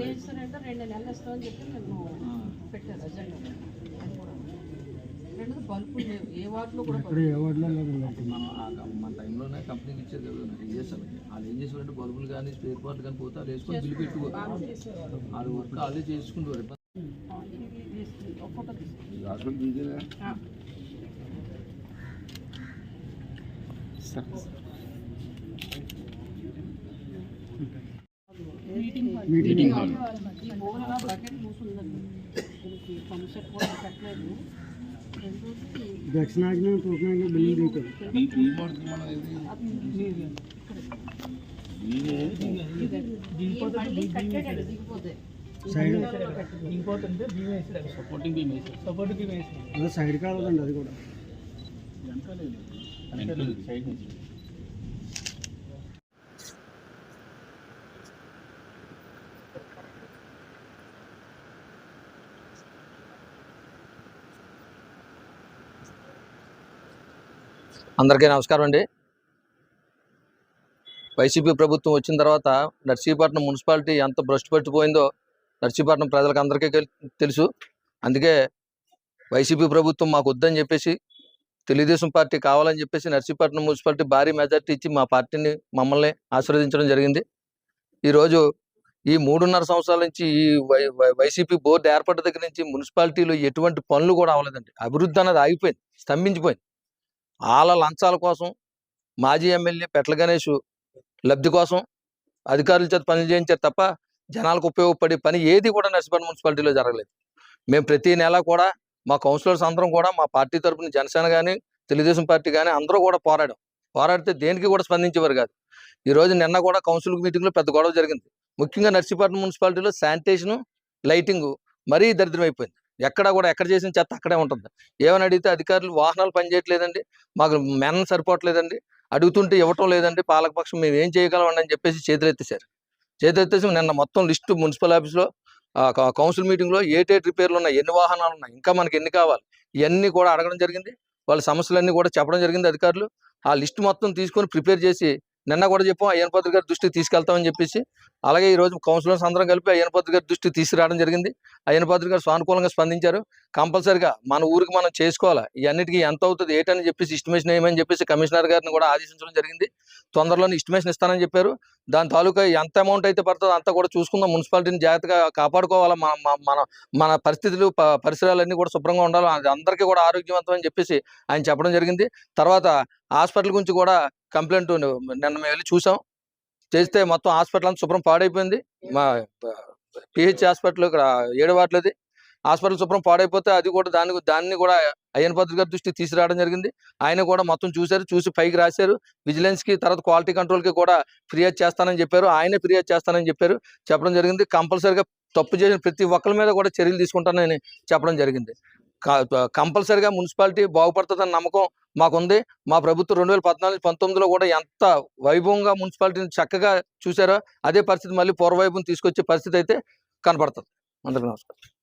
చేస్తారంటే రెండు నెలలు ఇస్తామని చెప్పి మేము పెట్టారు అజెండా. అది కూడా రెండోది బల్బులు లేవు. ఏ వాటిలో కూడా ఇక్కడ ఏ వార్డులో లేదు మనం టైంలోనే కంపెనీకి ఇచ్చేది కదా చేసాను వాళ్ళు ఏం చేసేవారంటే బల్బులు కానీ స్పేర్ పార్ట్లు కానీ పోతే వాళ్ళు వేసుకొని బిల్లు వాళ్ళు వర్క్ వాళ్ళే చేసుకుంటారు ఒక ఫోటో తీసుకుని హాస్పిటల్ డీజిల్ మీటింగ్ హాల్ ఈ బకెట్ మూసుందండి. దీనికి పంప్ సెట్ కూడా పెట్టలేదు. బిల్డింగ్ సైడ్ ఇంకోటి బీమ్ వేసాడు సపోర్టింగ్ బీమ్ వేసాడు సైడ్ కావాలండి అది కూడా. సైడ్ నుంచి. అందరికీ నమస్కారం అండి. వైసీపీ ప్రభుత్వం వచ్చిన తర్వాత నర్సీపట్నం మున్సిపాలిటీ ఎంత భ్రష్టు పట్టిపోయిందో నర్సీపట్నం ప్రజలకు అందరికీ తెలుసు. అందుకే వైసీపీ ప్రభుత్వం మాకు వద్దని చెప్పేసి తెలుగుదేశం పార్టీ కావాలని చెప్పేసి నర్సీపట్నం మున్సిపాలిటీ భారీ మెజార్టీ ఇచ్చి మా పార్టీని మమ్మల్ని ఆశీర్వదించడం జరిగింది. ఈరోజు ఈ మూడున్నర సంవత్సరాల నుంచి ఈ వై- వై- వైసీపీ బోర్డు ఏర్పడ్డ దగ్గర నుంచి మున్సిపాలిటీలో ఎటువంటి పనులు కూడా అవ్వలేదండి. అభివృద్ధి అన్నది ఆగిపోయింది స్తంభించిపోయింది. వాళ్ళ లంచాల కోసం మాజీ ఎమ్మెల్యే పెట్ల గణేష్ లబ్ధి కోసం అధికారుల చేత పనులు చేయించారు తప్ప జనాలకు ఉపయోగపడే పని ఏది కూడా నర్సిపల్లి మున్సిపాలిటీలో జరగలేదు. మేము ప్రతి నెల కూడా మా కౌన్సిలర్స్ అందరం కూడా మా పార్టీ తరపున జనసేన కానీ తెలుగుదేశం పార్టీ కానీ అందరూ కూడా పోరాడాం. పోరాడితే దేనికి కూడా స్పందించేవారు కాదు. ఈరోజు నిన్న కూడా కౌన్సిల్ మీటింగ్లో పెద్ద గొడవ జరిగింది. ముఖ్యంగా నర్సీపట్నం మున్సిపాలిటీలో శానిటేషను లైటింగ్ మరీ దరిద్రమైపోయింది. ఎక్కడ కూడా ఎక్కడ చేసిన చెత్త అక్కడే ఉంటుంది. ఏమని అడిగితే అధికారులు వాహనాలు పనిచేయట్లేదండి మాకు మెన్ సరిపోవట్లేదండి అడుగుతుంటే ఇవ్వటం లేదండి పాలకపక్షం మేము ఏం చేయగలమండి అని చెప్పేసి చేతులు చేతులెత్తేసి నిన్న మొత్తం లిస్టు మున్సిపల్ ఆఫీస్లో కౌన్సిల్ మీటింగ్లో ఏటేట్ రిపేర్లు ఉన్నాయి ఎన్ని వాహనాలు ఉన్నాయి ఇంకా మనకి ఎన్ని కావాలి ఇవన్నీ కూడా అడగడం జరిగింది. వాళ్ళ సమస్యలన్నీ కూడా చెప్పడం జరిగింది అధికారులు. ఆ లిస్ట్ మొత్తం తీసుకొని ప్రిపేర్ చేసి నిన్న కూడా చెప్పాం అయ్యన్ గారి దృష్టికి తీసుకెళ్తామని చెప్పేసి. అలాగే ఈ రోజు కౌన్సిలర్స్ అందరం కలిపి అయ్యన్ గారి దృష్టికి తీసుకురావడం జరిగింది. అయ్యన్ గారు సానుకూలంగా స్పందించారు. కంపల్సరిగా మన ఊరికి మనం చేసుకోవాలా? ఇవన్నిటికీ ఎంత అవుతుంది ఏంటని చెప్పేసి ఇస్టిమేషన్ వేయమని చెప్పేసి కమిషనర్ గారిని కూడా ఆదేశించడం జరిగింది. తొందరలోనే ఇస్టిమేషన్ ఇస్తానని చెప్పారు. దాని తాలూకా ఎంత అమౌంట్ అయితే పడుతుందో అంతా కూడా చూసుకుందాం. మున్సిపాలిటీని జాగ్రత్తగా కాపాడుకోవాలా? మన మన- మన పరిస్థితులు ప- పరిసరాలన్నీ కూడా శుభ్రంగా ఉండాలి? అది అందరికీ కూడా ఆరోగ్యవంతం అని చెప్పేసి ఆయన చెప్పడం జరిగింది. తర్వాత హాస్పిటల్ గురించి కూడా కంప్లైంట్ నిన్న మేము వెళ్ళి చూసాం. చేస్తే మొత్తం హాస్పిటల్ అంతా శుభ్రం పాడైపోయింది. మా పిహెచ్ హాస్పిటల్ ఇక్కడ ఏడవాట్లది హాస్పిటల్ శుభ్రం పాడైపోతే అది కూడా దాన్ని దాన్ని కూడా అయ్యన్ పత్రిక గారి దృష్టికి తీసుకురావడం జరిగింది. ఆయన కూడా మొత్తం చూశారు చూసి పైకి రాశారు. విజిలెన్స్కి తర్వాత క్వాలిటీ కంట్రోల్కి కూడా ఫిర్యాదు చేస్తానని చెప్పారు. ఆయనే ఫిర్యాదు చేస్తానని చెప్పారు. చెప్పడం జరిగింది. కంపల్సరిగా తప్పు చేసిన ప్రతి ఒక్కరి మీద కూడా చర్యలు తీసుకుంటానని చెప్పడం జరిగింది. కంపల్సరిగా మున్సిపాలిటీ బాగుపడుతుందన్న నమ్మకం మాకుంది. మా ప్రభుత్వం రెండు వేల పద్నాలుగు పంతొమ్మిదిలో కూడా ఎంత వైభవంగా మున్సిపాలిటీని చక్కగా చూసారో అదే పరిస్థితి మళ్ళీ పూర్వవైభవం తీసుకొచ్చే పరిస్థితి అయితే కనపడుతుంది. అందరికీ నమస్కారం.